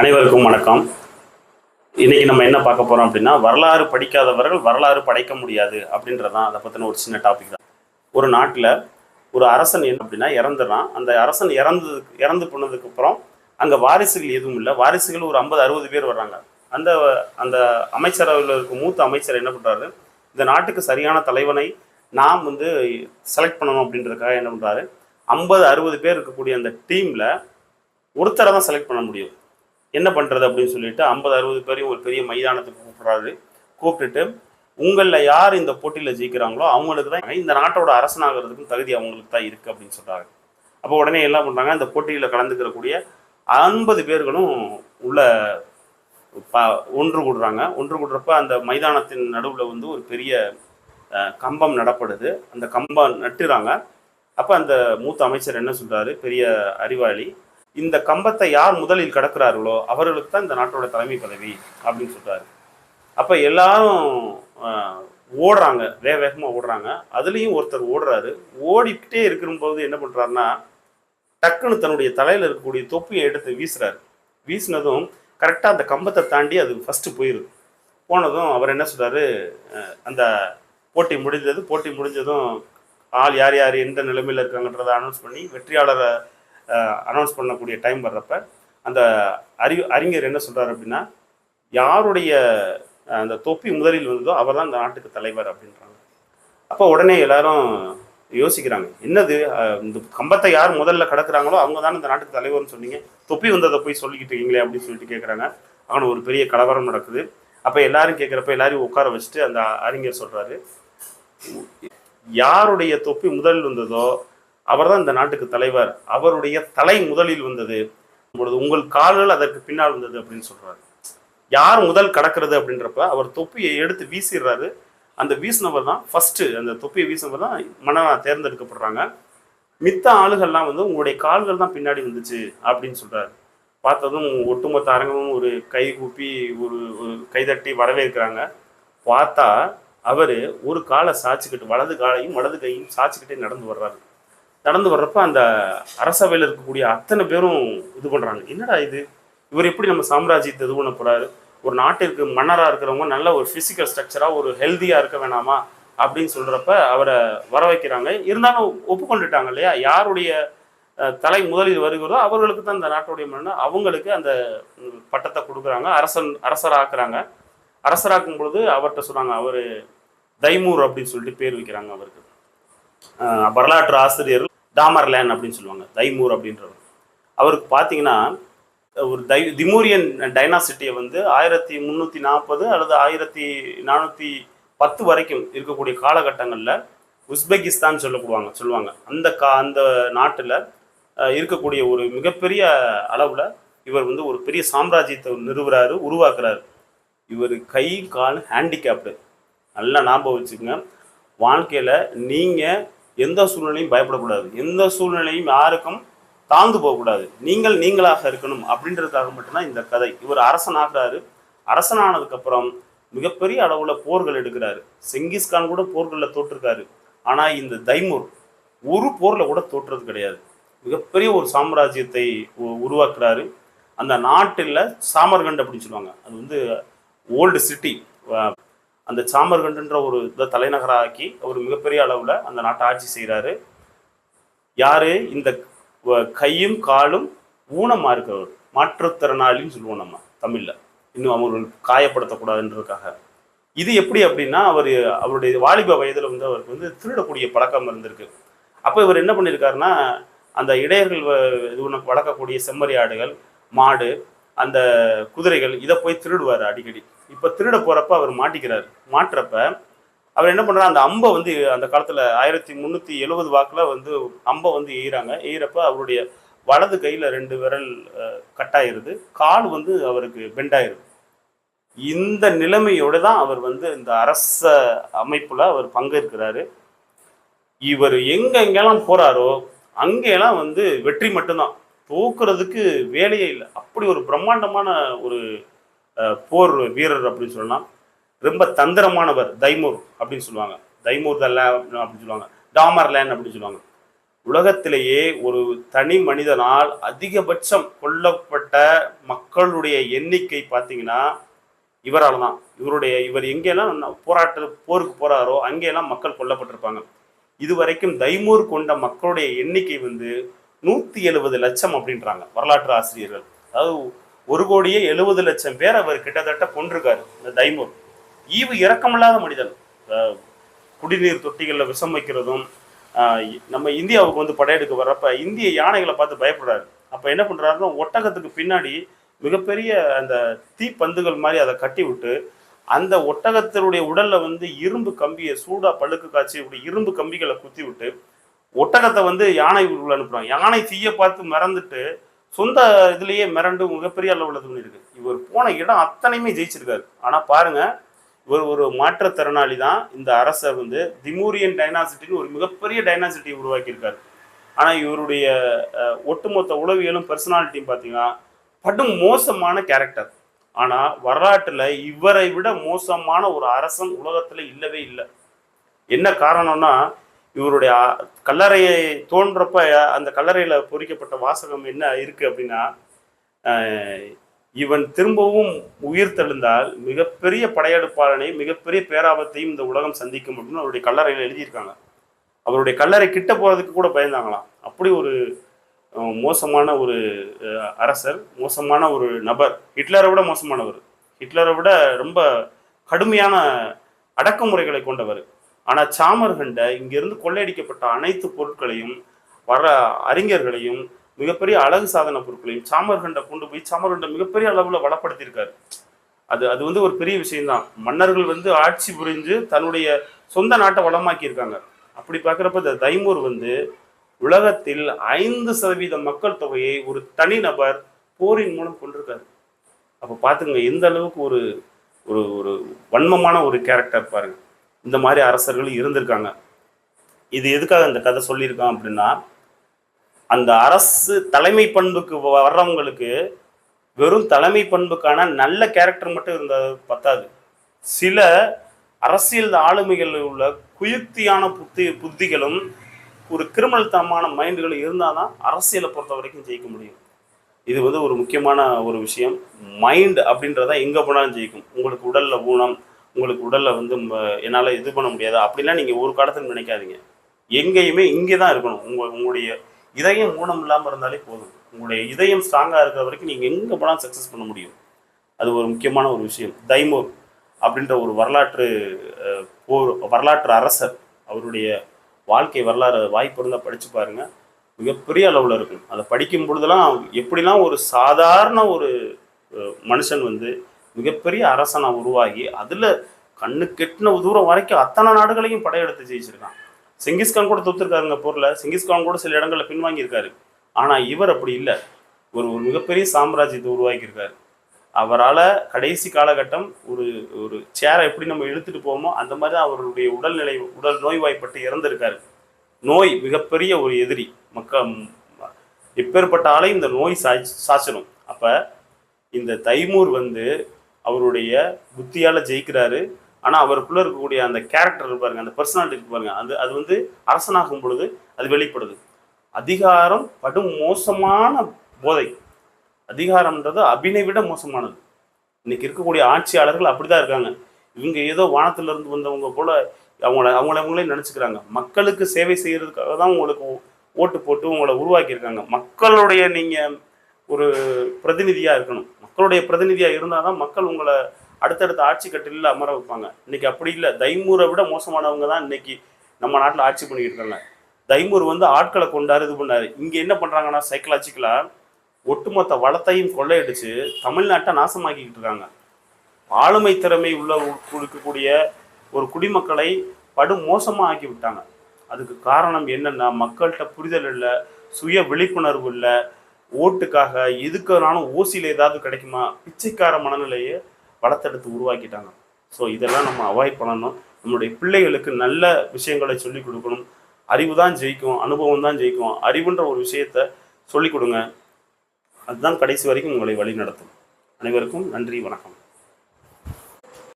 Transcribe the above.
அனைவருக்கும் வணக்கம். இன்னைக்கு நம்ம என்ன பார்க்க போகிறோம் அப்படின்னா வரலாறு படிக்காதவர்கள் வரலாறு படைக்க முடியாது அப்படின்றதான் அதை பற்றின ஒரு சின்ன டாபிக் தான். ஒரு நாட்டில் ஒரு அரசன் என்ன அப்படின்னா இறந்துடுறான் அந்த அரசன் இறந்ததுக்கு இறந்து போனதுக்கு அப்புறம் வாரிசுகள் எதுவும் இல்லை. வாரிசுகள் ஒரு ஐம்பது அறுபது பேர் வர்றாங்க. அந்த அந்த அமைச்சரவையில் இருக்க மூத்த அமைச்சர் என்ன பண்ணுறாரு இந்த நாட்டுக்கு சரியான தலைவனை நாம் வந்து செலக்ட் பண்ணணும் அப்படின்றதுக்காக என்ன பண்ணுறாரு ஐம்பது அறுபது பேர் இருக்கக்கூடிய அந்த டீமில் ஒருத்தரை தான் செலக்ட் பண்ண முடியும். என்ன பண்ணுறது அப்படின்னு சொல்லிட்டு ஐம்பது அறுபது பேரையும் ஒரு பெரிய மைதானத்துக்கு கூப்பிட்றாரு. கூப்பிட்டுட்டு உங்களில் யார் இந்த போட்டியில் ஜெயிக்கிறாங்களோ அவங்களுக்கு தான் இந்த நாட்டோட அரசனாகிறதுக்கும் தகுதி அவங்களுக்கு தான் இருக்குது அப்படின்னு சொல்கிறாங்க அப்போ உடனே என்ன பண்ணுறாங்க இந்த போட்டியில் கலந்துக்கிறக்கூடிய ஐம்பது பேர்களும் உள்ள ப ஒன்று கூடுறாங்க. ஒன்று கூடுறப்ப அந்த மைதானத்தின் நடுவில் வந்து ஒரு பெரிய கம்பம் நடப்படுது. அந்த கம்பம் நட்டுறாங்க. அப்போ அந்த மூத்த அமைச்சர் என்ன சொல்கிறாரு பெரிய அறிவாளி இந்த கம்பத்தை யார் முதலில் கடக்கிறார்களோ அவர்களுக்கு தான் இந்த நாட்டோட தலைமை பதவி அப்படின்னு சொல்கிறாரு அப்போ எல்லாரும் ஓடுறாங்க வேக வேகமாக ஓடுறாங்க. அதுலேயும் ஒருத்தர் ஓடுறாரு. ஓடிக்கிட்டே இருக்கிறபோது என்ன பண்ணுறாருன்னா டக்குன்னு தன்னுடைய தலையில் இருக்கக்கூடிய தொப்பியை எடுத்து வீசுறாரு. வீசினதும் கரெக்டாக அந்த கம்பத்தை தாண்டி அது ஃபஸ்ட்டு போயிடுது போனதும் அவர் என்ன சொல்கிறாரு அந்த போட்டி முடிஞ்சது போட்டி முடிஞ்சதும் ஆள் யார் யார் எந்த நிலைமையில் இருக்காங்கன்றதை அனௌன்ஸ் பண்ணி வெற்றியாளரை அனௌன்ஸ் பண்ணக்கூடிய டைம் வர்றப்ப அந்த அறி அறிஞர் என்ன சொல்கிறார் அப்படின்னா யாருடைய அந்த தொப்பி முதலில் வந்ததோ அவர் தான் இந்த நாட்டுக்கு தலைவர் அப்படின்றாங்க. அப்போ உடனே எல்லாரும் யோசிக்கிறாங்க என்னது இந்த கம்பத்தை யார் முதல்ல கடக்குறாங்களோ அவங்க தான் இந்த நாட்டுக்கு தலைவர்னு சொன்னீங்க. தொப்பி வந்ததை போய் சொல்லிக்கிட்டு இருக்கீங்களே அப்படின்னு சொல்லிட்டு கேட்குறாங்க ஆனால் ஒரு பெரிய கலவரம் நடக்குது. அப்போ எல்லாரும் கேட்குறப்ப எல்லாரையும் உட்கார வச்சுட்டு அந்த அறிஞர் சொல்கிறாரு யாருடைய தொப்பி முதலில் வந்ததோ அவர்தான் இந்த நாட்டுக்கு தலைவர். அவருடைய தலை முதலில் வந்தது. பொழுது உங்கள் கால்கள் அதற்கு பின்னால் வந்தது அப்படின்னு சொல்றாரு. யார் முதல் கடக்கிறது அப்படின்றப்ப அவர் தொப்பியை எடுத்து வீசிடுறாரு. அந்த வீசினவர் தான் ஃபர்ஸ்ட் அந்த தொப்பியை வீசினவர் தான் மன்னனா தேர்ந்தெடுக்கப்படுறாங்க. மித்த ஆளுகள்லாம் வந்து உங்களுடைய கால்கள் தான் பின்னாடி வந்துச்சு அப்படின்னு சொல்றாரு. பார்த்ததும் ஒட்டுமொத்த அரங்கமும் ஒரு கை கூப்பி ஒரு ஒரு கைதட்டி வரவேற்கிறாங்க. பார்த்தா அவர் ஒரு காலை சாய்ச்சிக்கிட்டு வலது காலையும் வலது கையும் சாய்ச்சிக்கிட்டே நடந்து வர்றாரு. நடந்து வர்றப்ப அந்த அரசவையில் இருக்கக்கூடிய அத்தனை பேரும் இது பண்ணுறாங்க என்னடா இது? இவர் எப்படி நம்ம சாம்ராஜ்யத்தை இது பண்ண போகிறாரு ஒரு நாட்டிற்கு மன்னராக இருக்கிறவங்க நல்ல ஒரு ஃபிசிக்கல் ஸ்ட்ரக்சராக ஒரு ஹெல்த்தியாக இருக்க வேணாமா? அப்படின்னு சொல்கிறப்ப அவரை வர வைக்கிறாங்க. இருந்தாலும் ஒப்புக்கொண்டுட்டாங்க இல்லையா? யாருடைய தலை முதலில் வருகிறதோ அவர்களுக்கு தான் இந்த நாட்டுடைய மன்னர் அவங்களுக்கு அந்த பட்டத்தை கொடுக்குறாங்க. அரசன் அரசராக்குறாங்க. அரசராக்கும் பொழுது அவர்கிட்ட சொன்னாங்க அவர் தைமூர் அப்படின்னு சொல்லிட்டு பேர் வைக்கிறாங்க அவருக்கு. வரலாற்று ஆசிரியர் டாமர்லேன் அப்படின்னு சொல்லுவாங்க தைமூர் அப்படின்றவர். அவருக்கு பார்த்தீங்கன்னா ஒரு தை திமூரியன் டைனாசிட்டியை வந்து ஆயிரத்தி முந்நூற்றி நாற்பது அல்லது ஆயிரத்தி நானூற்றி பத்து வரைக்கும் இருக்கக்கூடிய காலகட்டங்களில் உஸ்பெகிஸ்தான் சொல்லப்படுவாங்க சொல்லுவாங்க. அந்த கா அந்த நாட்டில் இருக்கக்கூடிய ஒரு மிகப்பெரிய அளவில் இவர் வந்து ஒரு பெரிய சாம்ராஜ்யத்தை நிறுவுறாரு உருவாக்குறாரு. இவர் கை கால் ஹேண்டிகேப்டு நல்லா ஞாபகம் வச்சுக்கோங்க. வாழ்க்கையில் நீங்கள் எந்த சூழ்நிலையும் பயப்படக்கூடாது. எந்த சூழ்நிலையும் யாருக்கும் தாழ்ந்து போகக்கூடாது. நீங்கள் நீங்களாக இருக்கணும் அப்படின்றதுக்காக மட்டும்தான் இந்த கதை. இவர் அரசனாகிறாரு. அரசனானதுக்கப்புறம் மிகப்பெரிய அளவில் போர்கள் எடுக்கிறாரு. செங்கிஸ்கான் கூட போர்களில் தோற்றுருக்காரு. ஆனால் இந்த தைமூர் ஒரு போரில் கூட தோற்றது கிடையாது. மிகப்பெரிய ஒரு சாம்ராஜ்யத்தை உ- உருவாக்குறாரு. அந்த நாட்டில் சாமர்கண்ட் அப்படின்னு சொல்லுவாங்க. அது வந்து ஓல்டு சிட்டி அந்த சாமர்கண்டுன்ற ஒரு இதை தலைநகராக்கி அவர் மிகப்பெரிய அளவில் அந்த நாட்டை ஆட்சி செய்கிறாரு யார்? இந்த வ- கையும் காலும் ஊனமாக இருக்கிறவர். மாற்றுத்திறனாளின்னு சொல்லுவோம் நம்ம தமிழில். இன்னும் அவர்கள் காயப்படுத்தக்கூடாதுன்றதுக்காக. இது எப்படி அப்படின்னா அவர் அவருடைய வாலிப வயதில் வந்து அவருக்கு வந்து திருடக்கூடிய பழக்கம் இருந்திருக்கு. அப்போ இவர் என்ன பண்ணியிருக்காருன்னா அந்த இடையர்கள் வ- இது ஒன்று வளர்க்கக்கூடிய செம்மறி ஆடுகள் மாடு அந்த குதிரைகள் இதை போய் திருடுவார் அடிக்கடி. இப்போ திருட போகிறப்ப அவர் மாட்டிக்கிறார். மாட்டுறப்ப அவர் என்ன பண்ணுறாரு அந்த அம்பை வந்து அந்த காலத்தில் ஆயிரத்தி முந்நூற்றி எழுபது வாக்கில் வந்து அம்பை வந்து எய்கிறாங்க எய்கிறப்ப அவருடைய வலது கையில் ரெண்டு விரல் கட்டாயிருது. கால் வந்து அவருக்கு பெண்டாயிருது இந்த நிலைமையோடு தான் அவர் வந்து இந்த அரச அமைப்பில் அவர் பங்கேற்கிறாரு. இவர் எங்க எங்கெல்லாம் போறாரோ அங்கெல்லாம் வந்து வெற்றி மட்டும்தான். தோக்குறதுக்கு வேலையே இல்லை. அப்படி ஒரு பிரம்மாண்டமான ஒரு போர் வீரர் அப்படின்னு சொல்லலாம். ரொம்ப தந்திரமானவர் தைமூர் அப்படின்னு சொல்லுவாங்க. தைமூர் த லே அப்படின்னு சொல்லுவாங்க. டாமர் லேன் அப்படின்னு சொல்லுவாங்க. உலகத்திலேயே ஒரு தனி மனிதனால் அதிகபட்சம் கொல்லப்பட்ட மக்களுடைய எண்ணிக்கை பார்த்தீங்கன்னா இவரால் தான் இவருடைய இவர் எங்கெல்லாம் போராட்ட போருக்கு போறாரோ அங்கெல்லாம் மக்கள் கொல்லப்பட்டிருப்பாங்க. இதுவரைக்கும் தைமூர் கொண்ட மக்களுடைய எண்ணிக்கை வந்து நூற்றி எழுபது லட்சம் அப்படின்றாங்க வரலாற்று ஆசிரியர்கள். அதாவது ஒரு கோடியே எழுபது லட்சம் பேர் அவர் கிட்டத்தட்ட கொண்டிருக்காரு இந்த தைமூர். ஈவு இறக்கமில்லாத மனிதன். குடிநீர் தொட்டிகளில் விஷம் வைக்கிறதும் நம்ம இந்தியாவுக்கு வந்து படையெடுக்க வர்றப்ப இந்திய யானைகளை பார்த்து பயப்படுறாரு. அப்போ என்ன பண்ணுறாருன்னா ஒட்டகத்துக்கு பின்னாடி மிகப்பெரிய அந்த தீப்பந்துகள் மாதிரி அதை கட்டி விட்டு அந்த ஒட்டகத்தினுடைய உடல்ல வந்து இரும்பு கம்பியை சூடா பழுக்கு காய்ச்சி இப்படி இரும்பு கம்பிகளை குத்தி விட்டு ஒட்டகத்தை வந்து யானை உள்ள அனுப்புறாங்க. யானை தீய பார்த்து மறந்துட்டு சொந்த இதுலேயே மிரண்டு மிகப்பெரிய அளவில் இது பண்ணிருக்கு இவர் போன இடம் அத்தனையுமே ஜெயிச்சிருக்காரு. ஆனால் பாருங்க இவர் ஒரு மாற்றுத்திறனாளி தான். இந்த அரசை வந்து திமூரியன் டைனாசிட்டின்னு ஒரு மிகப்பெரிய டைனாசிட்டி உருவாக்கியிருக்காரு. ஆனால் இவருடைய ஒட்டுமொத்த உளவியலும் பர்சனாலிட்டியும் பார்த்தீங்கன்னா படும் மோசமான கேரக்டர் ஆனால் வரலாற்றில் இவரை விட மோசமான ஒரு அரசன் உலகத்தில் இல்லவே இல்லை. என்ன காரணம்னா இவருடைய கல்லறையை தோன்றப்ப அந்த கல்லறையில் பொறிக்கப்பட்ட வாசகம் என்ன இருக்கு அப்படின்னா இவன் திரும்பவும் உயிர் தெழுந்தால் மிகப்பெரிய படையெடுப்பாளனை மிகப்பெரிய பேராபத்தையும் இந்த உலகம் சந்திக்கும் அப்படின்னு அவருடைய கல்லறையில் எழுதியிருக்காங்க. அவருடைய கல்லறை கிட்ட போகிறதுக்கு கூட பயந்தாங்களாம். அப்படி ஒரு மோசமான ஒரு அரசர் மோசமான ஒரு நபர். ஹிட்லரை விட மோசமானவர். ஹிட்லரை விட ரொம்ப கடுமையான அடக்குமுறைகளை கொண்டவர். ஆனால் சாமர்கண்ட இங்கிருந்து கொள்ளையடிக்கப்பட்ட அனைத்து பொருட்களையும் வர அறிஞர்களையும் மிகப்பெரிய அழகு சாதன பொருட்களையும் சாமர்கண்ட கொண்டு போய் சாமர்கண்ட மிகப்பெரிய அளவில் வளப்படுத்தியிருக்காரு. அது அது வந்து ஒரு பெரிய விஷயம்தான். மன்னர்கள் வந்து ஆட்சி புரிஞ்சு தன்னுடைய சொந்த நாட்டை வளமாக்கியிருக்காங்க. அப்படி பார்க்குறப்ப இந்த தைமூர் வந்து உலகத்தில் ஐந்து சதவீத மக்கள் தொகையை ஒரு தனிநபர் போரின் மூலம் கொண்டிருக்காரு. அப்போ பார்த்துங்க எந்த அளவுக்கு ஒரு ஒரு ஒரு வன்மமான ஒரு கேரக்டர் பாருங்கள் இந்த மாதிரி அரசர்கள் இருந்திருக்காங்க. இது எதுக்காக இந்த கதை சொல்லியிருக்கான் அப்படின்னா அந்த அரசு தலைமை பண்புக்கு வர்றவங்களுக்கு வெறும் தலைமை பண்புக்கான நல்ல கேரக்டர் மட்டும் இருந்தால் பத்தாது. சில அரசியல் ஆளுமைகளில் உள்ள குயுக்தியான புத்தி புத்திகளும் ஒரு கிரிமினல் தனமான மைண்டுகளும் இருந்தால் தான் அரசியலை பொறுத்த வரைக்கும் ஜெயிக்க முடியும். இது வந்து ஒரு முக்கியமான ஒரு விஷயம். மைண்ட் அப்படின்றத எங்கே போனாலும் ஜெயிக்கும். உங்களுக்கு உடலில் ஊனம் உங்களுக்கு உடலில் வந்து என்னால் இது பண்ண முடியாது. அப்படிலாம் நீங்கள் ஒரு காலத்தில் நினைக்காதீங்க. எங்கேயுமே இங்கே தான் இருக்கணும். உங்கள் உங்களுடைய இதயம் ஊனம் இல்லாமல் இருந்தாலே போதும். உங்களுடைய இதயம் ஸ்ட்ராங்காக இருக்கிற வரைக்கும் நீங்கள் எங்கே போனாலும் சக்ஸஸ் பண்ண முடியும். அது ஒரு முக்கியமான ஒரு விஷயம். தைமூர் அப்படின்ற ஒரு வரலாற்று போர் வரலாற்று அரசர். அவருடைய வாழ்க்கை வரலாறு வாய்ப்பு இருந்தால் படித்து பாருங்கள் மிகப்பெரிய அளவில் இருக்கும். அதை படிக்கும் பொழுதெல்லாம் எப்படிலாம் ஒரு சாதாரண ஒரு மனுஷன் வந்து மிகப்பெரிய அரசனை உருவாகி அதில் கண்ணு கெட்டின தூரம் வரைக்கும் அத்தனை நாடுகளையும் படையெடுத்து ஜெயிச்சிருக்கான். செங்கிஸ்கான் கூட தொத்துருக்காருங்க போரில். செங்கிஸ்கான் கூட சில இடங்களில் பின்வாங்கியிருக்காரு. ஆனால் இவர் அப்படி இல்லை. ஒரு ஒரு மிகப்பெரிய சாம்ராஜ்யத்தை உருவாக்கியிருக்காரு. அவரால் கடைசி காலகட்டம் ஒரு ஒரு சேரை எப்படி நம்ம இழுத்துட்டு போவோமோ அந்த மாதிரி தான் அவருடைய உடல்நிலை உடல் நோய்வாய்ப்பட்டு இறந்திருக்காரு. நோய் மிகப்பெரிய ஒரு எதிரி. மக்கள் எப்பேற்பட்ட இந்த நோய் சாய் சாச்சணும் அப்போ இந்த தைமூர் வந்து அவருடைய புத்தியால் ஜெயிக்கிறாரு. ஆனால் அவருக்குள்ளே இருக்கக்கூடிய அந்த கேரக்டர் பாருங்க அந்த பர்சனாலிட்டி இருக்கு பாருங்க அது அது வந்து அரசனாகும் பொழுது அது வெளிப்படுது. அதிகாரம் படும் மோசமான போதை. அதிகாரம்ன்றது அபினை விட மோசமானது. இன்னைக்கு இருக்கக்கூடிய ஆட்சியாளர்கள் அப்படிதான் இருக்காங்க. இவங்க ஏதோ வானத்திலிருந்து வந்தவங்க போல அவங்கள அவங்கள அவங்களே நினச்சிக்கிறாங்க. மக்களுக்கு சேவை செய்கிறதுக்காக தான் உங்களுக்கு ஓட்டு போட்டு உங்களை உருவாக்கியிருக்காங்க. மக்களுடைய நீங்கள் ஒரு பிரதிநிதியாக இருக்கணும். மக்களுடைய பிரதிநிதியாக இருந்தால் தான் மக்கள் உங்களை அடுத்தடுத்த ஆட்சி கட்டில அமர வைப்பாங்க. இன்னைக்கு அப்படி இல்லை. தைமூரை விட மோசமானவங்க தான் இன்னைக்கு நம்ம நாட்டில் ஆட்சி பண்ணிக்கிட்டு இருக்காங்க. தைமூர் வந்து ஆட்களை கொண்டாரு இது பண்ணாரு. இங்கே என்ன பண்ணுறாங்கன்னா சைக்கலாஜிக்கலாக ஒட்டுமொத்த வளத்தையும் கொள்ளையடிச்சு தமிழ்நாட்டை நாசமாக்கிக்கிட்டு இருக்காங்க. ஆளுமை திறமை உள்ள இருக்கக்கூடிய ஒரு குடிமக்களை படு மோசமாக ஆக்கி விட்டாங்க. அதுக்கு காரணம் என்னென்னா மக்கள்கிட்ட புரிதல் இல்லை சுய விழிப்புணர்வு இல்லை ஓட்டுக்காக எதுக்குனாலும் ஓசியில் ஏதாவது கிடைக்குமா? பிச்சைக்கார மனநிலையை வளர்த்தெடுத்து உருவாக்கிட்டாங்க. ஸோ இதெல்லாம் நம்ம அவாய்ட் பண்ணணும். நம்மளுடைய பிள்ளைகளுக்கு நல்ல விஷயங்களை சொல்லிக் கொடுக்கணும். அறிவு தான் ஜெயிக்கும் அனுபவம் தான் ஜெயிக்கும். அறிவுன்ற ஒரு விஷயத்த சொல்லிக் கொடுங்க. அதுதான் கடைசி வரைக்கும் உங்களை வழி நடத்தும் அனைவருக்கும் நன்றி வணக்கம்.